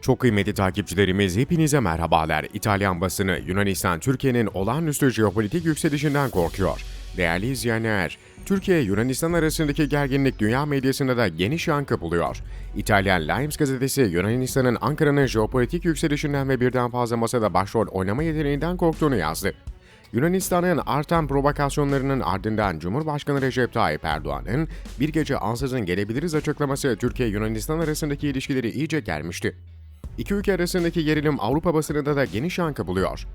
Çok kıymetli takipçilerimiz hepinize merhabalar. İtalyan basını Yunanistan Türkiye'nin olağanüstü jeopolitik yükselişinden korkuyor. Değerli izleyenler, Türkiye Yunanistan arasındaki gerginlik dünya medyasında da geniş yankı buluyor. İtalyan Limes gazetesi Yunanistan'ın Ankara'nın jeopolitik yükselişinden ve birden fazla masada başrol oynama yeteneğinden korktuğunu yazdı. Yunanistan'ın artan provokasyonlarının ardından Cumhurbaşkanı Recep Tayyip Erdoğan'ın bir gece ansızın gelebiliriz açıklaması Türkiye-Yunanistan arasındaki ilişkileri iyice germişti. İki ülke arasındaki gerilim Avrupa basınında da geniş yankı buluyor.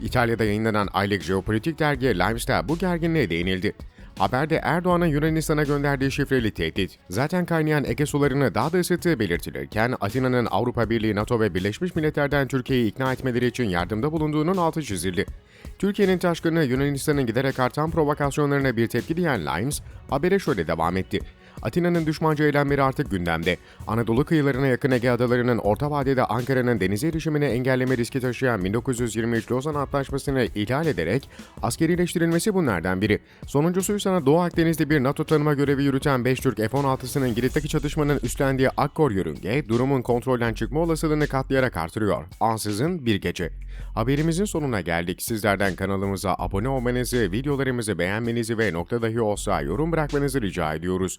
İtalya'da yayınlanan aylık jeopolitik dergi Limes'ta bu gerginliğe değinildi. Haberde Erdoğan'ın Yunanistan'a gönderdiği şifreli tehdit, zaten kaynayan Ege sularını daha da ısıttığı belirtilirken, Atina'nın Avrupa Birliği, NATO ve Birleşmiş Milletler'den Türkiye'yi ikna etmeleri için yardımda bulunduğunun altı çizildi. Türkiye'nin taşkını Yunanistan'ın giderek artan provokasyonlarına bir tepki diyen Limes, habere şöyle devam etti. Atina'nın düşmanca eylemleri artık gündemde. Anadolu kıyılarına yakın Ege adalarının orta vadede Ankara'nın denize erişimini engelleme riski taşıyan 1923 Lozan Antlaşması'nı ihlal ederek askerileştirilmesi bunlardan biri. Sonuncusuysa Doğu Akdeniz'de bir NATO tanıma görevi yürüten 5 Türk F-16'sının Girit'teki çatışmanın üstlendiği Akkor yörünge durumun kontrolden çıkma olasılığını katlayarak artırıyor. Ansızın bir gece. Haberimizin sonuna geldik. Sizlerden kanalımıza abone olmanızı, videolarımızı beğenmenizi ve nokta dahi olsa yorum bırakmanızı rica ediyoruz.